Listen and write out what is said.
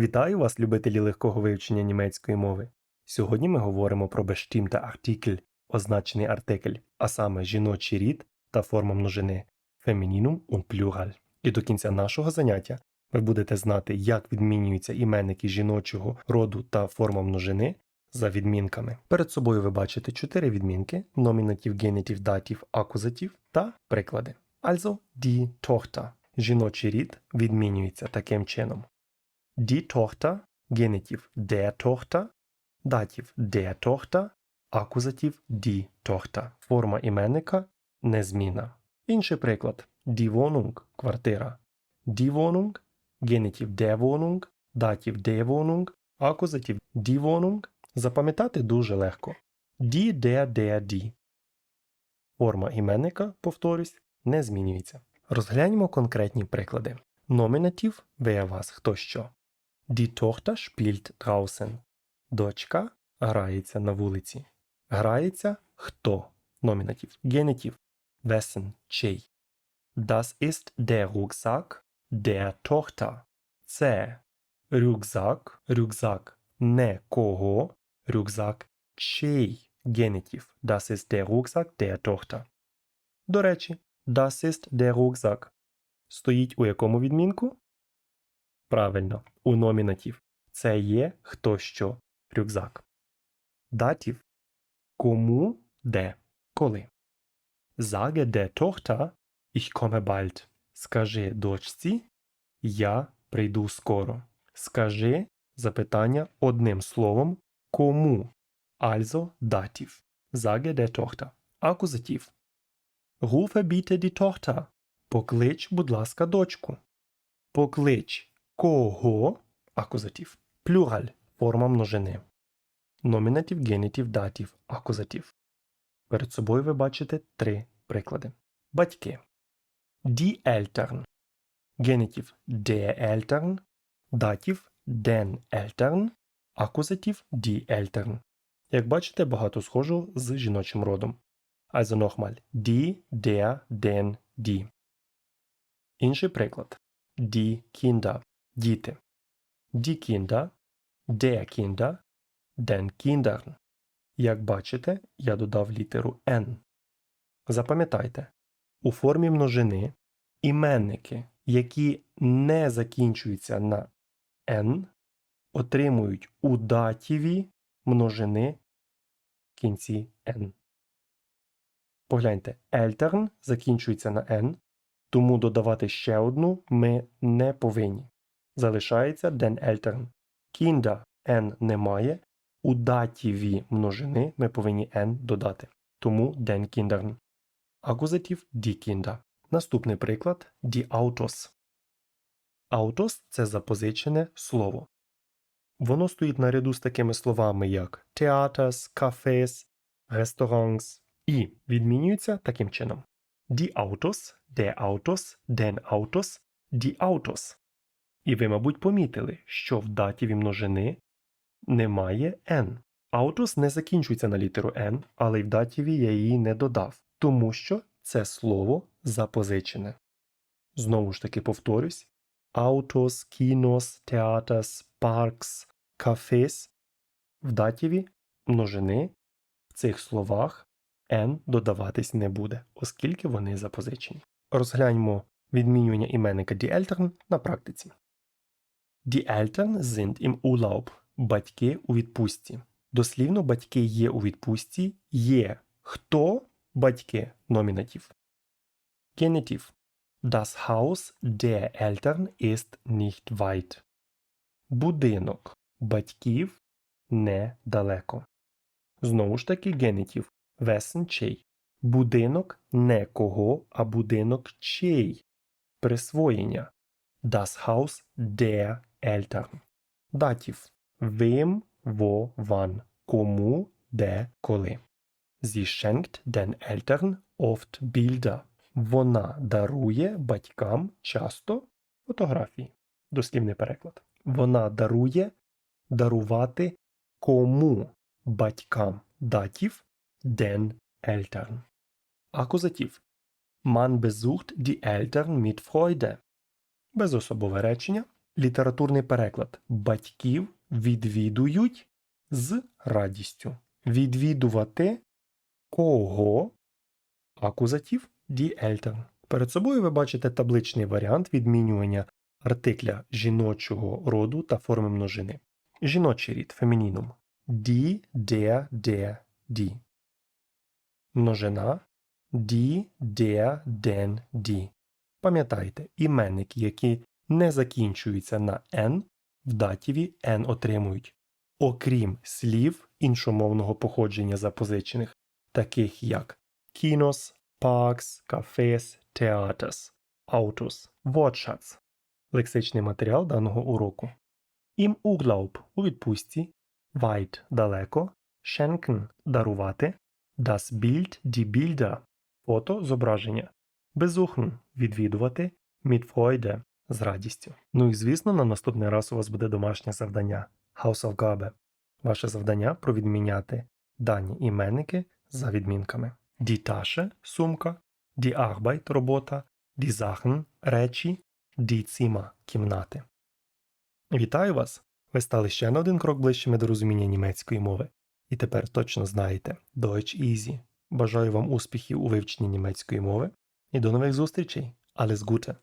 Вітаю вас, любителі легкого вивчення німецької мови. Сьогодні ми говоримо про bestimmte артикль, означений артикль, а саме жіночий рід та форма множини фемінінум und плюраль. І до кінця нашого заняття ви будете знати, як відмінюються іменники жіночого роду та форма множини за відмінками. Перед собою ви бачите чотири відмінки: номінатив, генітив, датів, акузатив та приклади. Also die Tochter. Жіночий рід відмінюється таким чином. Die Tochter, генітив der Tochter, датів der Tochter, акузатив die Tochter. Форма іменника незмінна. Інший приклад. Die Wohnung – квартира. Die Wohnung, генітив der Wohnung, датів der Wohnung, акузатив die Wohnung. Запам'ятати дуже легко. Die, der, der, die. Форма іменника, повторюсь, не змінюється. Розгляньмо конкретні приклади. Номінатив wer вас хто що. Die spielt draußen. Дочка грається на вулиці. Грається хто? Номінатив. Генітив. Wessen? чий. Das ist der Rucksack der Tochter. Це рюкзак, рюкзак не кого, рюкзак чий. Генітив. Das ist der Rucksack der Tochter. До речі, das ist der Rucksack стоїть у якому відмінку? Правильно, у номінатив. Це є хто що рюкзак. Датів кому де коли. Sage der Tochter, ich komme bald. Скажи дочці, я прийду скоро. Скажи запитання одним словом кому. Also датів. Sage der Tochter. Акузатив. Rufe bitte die Tochter. Поклич, будь ласка, дочку. Поклич кого акузатив. Плюраль форма множини. Номінатив, генітив, датів, акузатив. Перед собою ви бачите три приклади. Батьки. Die Eltern. Генітив der Eltern, датів den Eltern, акузатив die Eltern. Як бачите, багато схожого з жіночим родом. Also nochmal. Die, der, den, die. Інший приклад. Die Kinder – діти. Die Kinder, der Kinder, den Kindern. Як бачите, я додав літеру N. Запам'ятайте, у формі множини іменники, які не закінчуються на N, отримують у датіві множини в кінці N. Погляньте, Eltern закінчується на N, тому додавати ще одну ми не повинні. Залишається den Eltern. Kinder N немає. У датіві множини ми повинні N додати. Тому den Kindern. Акузатив die Kinder. Наступний приклад die Autos. Autos – це запозичене слово. Воно стоїть наряду з такими словами, як theaters, cafés, restaurants і відмінюється таким чином. Die Autos, der Autos, den Autos, die Autos. І ви, мабуть, помітили, що в датіві множини немає N. Autos не закінчується на літеру N, але й в датіві я її не додав, тому що це слово запозичене. Знову ж таки повторюсь: Autos, kinos, theaters, parks, cafés. В датіві множини в цих словах N додаватись не буде, оскільки вони запозичені. Розгляньмо відмінювання іменника Eltern на практиці. Die Eltern sind im Urlaub. Батьки у відпустці. Дослівно батьки є у відпустці є. Хто батьки номінатив. Генітив. Das Haus der Eltern ist nicht weit. Будинок батьків недалеко. Знову ж таки генітив. Весен чий. Будинок не кого, а будинок чий. Присвоєння. Das Haus der Eltern. Датів. Wem, wo, wann. Кому, де, коли. Sie schenkt den Eltern oft Bilder. Вона дарує батькам часто фотографії. Дослівний переклад. Вона дарує дарувати кому батькам датів den Eltern. Акузатив. Man besucht die Eltern mit Freude. Безособове речення. Літературний переклад. Батьків відвідують з радістю. Відвідувати кого? Акузатив die Перед собою ви бачите табличний варіант відмінювання артикля жіночого роду та форми множини. Жіночий рід фемінінум. Die, der, der, die. Множина die, der, den, die. Пам'ятайте, іменники, які не закінчуються на n, в датіві n отримують, окрім слів іншомовного походження запозичених, таких як кінос, parks, cafés, theaters, autos, Wortschatz. Лексичний матеріал даного уроку. Im Urlaub – у відпустці, weit – далеко, schenken – дарувати, das Bild – die Bilder – фото – зображення, besuchen – відвідувати, mit Freude – з радістю. Ну і звісно, на наступний раз у вас буде домашнє завдання Hausaufgabe. Ваше завдання провідміняти дані іменники за відмінками. Die сумка, Arbeit – робота, Sachen – речі, Zimmer – кімнати. Вітаю вас! Ви стали ще на один крок ближчими до розуміння німецької мови. І тепер точно знаєте Deutsch Easy. Бажаю вам успіхів у вивченні німецької мови і до нових зустрічей. Alles Gute!